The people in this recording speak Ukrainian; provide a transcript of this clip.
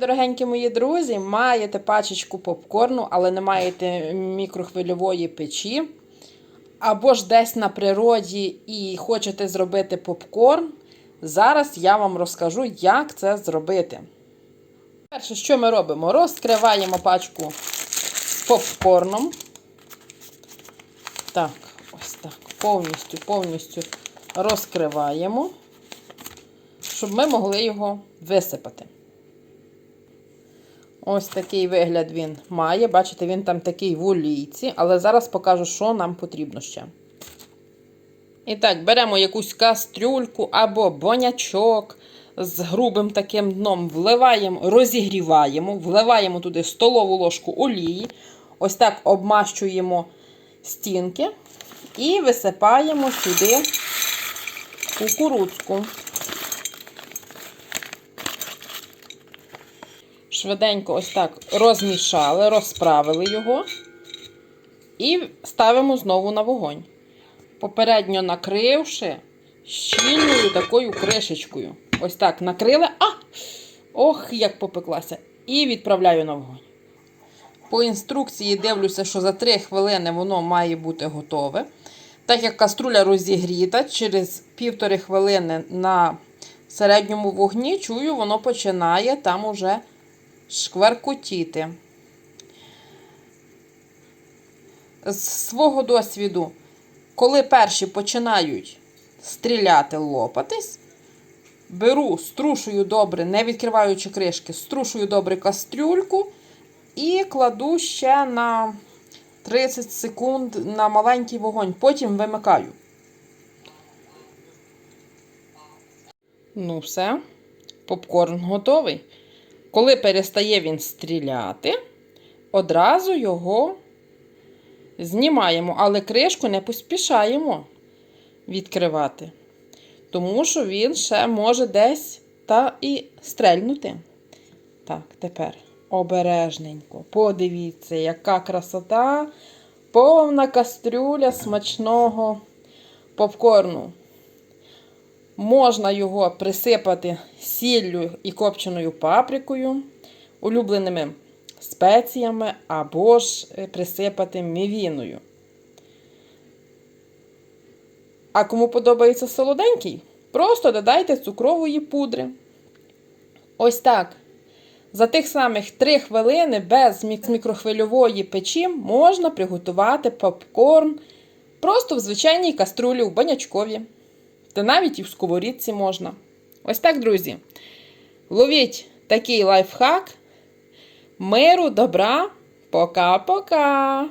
Дорогенькі мої друзі, маєте пачечку попкорну, але не маєте мікрохвильової печі, або ж десь на природі і хочете зробити попкорн. Зараз я вам розкажу, як це зробити. Перше, що ми робимо? Розкриваємо пачку попкорном. Так, ось так. Повністю, повністю розкриваємо, щоб ми могли його висипати. Ось такий вигляд він має. Бачите, він там такий в олійці, але зараз покажу, що нам потрібно ще. І так, беремо якусь кастрюльку або бонячок з грубим таким дном, вливаємо, розігріваємо, вливаємо туди столову ложку олії. Ось так обмащуємо стінки і висипаємо сюди кукурудзку. Швиденько ось так розмішали, розправили його і ставимо знову на вогонь. Попередньо накривши щільною такою кришечкою. Ось так накрили. А! Ох, як попеклася! І відправляю на вогонь. По інструкції дивлюся, що за 3 хвилини воно має бути готове. Так як каструля розігріта, через півтори хвилини на середньому вогні, чую, воно починає там уже шкваркотіти. З свого досвіду, коли перші починають стріляти, лопатись, беру, струшую добре, не відкриваючи кришки, струшую добре кастрюльку і кладу ще на 30 секунд на маленький вогонь, потім вимикаю. Ну, все, попкорн готовий. Коли перестає він стріляти, одразу його знімаємо, але кришку не поспішаємо відкривати, тому що він ще може десь та і стрельнути. Так, тепер обережненько. Подивіться, яка красота, повна кастрюля смачного попкорну. Можна його присипати сіллю і копченою паприкою, улюбленими спеціями, або ж присипати мівіною. А кому подобається солоденький, просто додайте цукрової пудри. Ось так. За тих самих 3 хвилини без мікрохвильової печі можна приготувати попкорн просто в звичайній каструлі у банячкові. Та навіть і в сковорідці можна. Ось так, друзі. Ловіть такий лайфхак. Миру, добра. Пока-пока!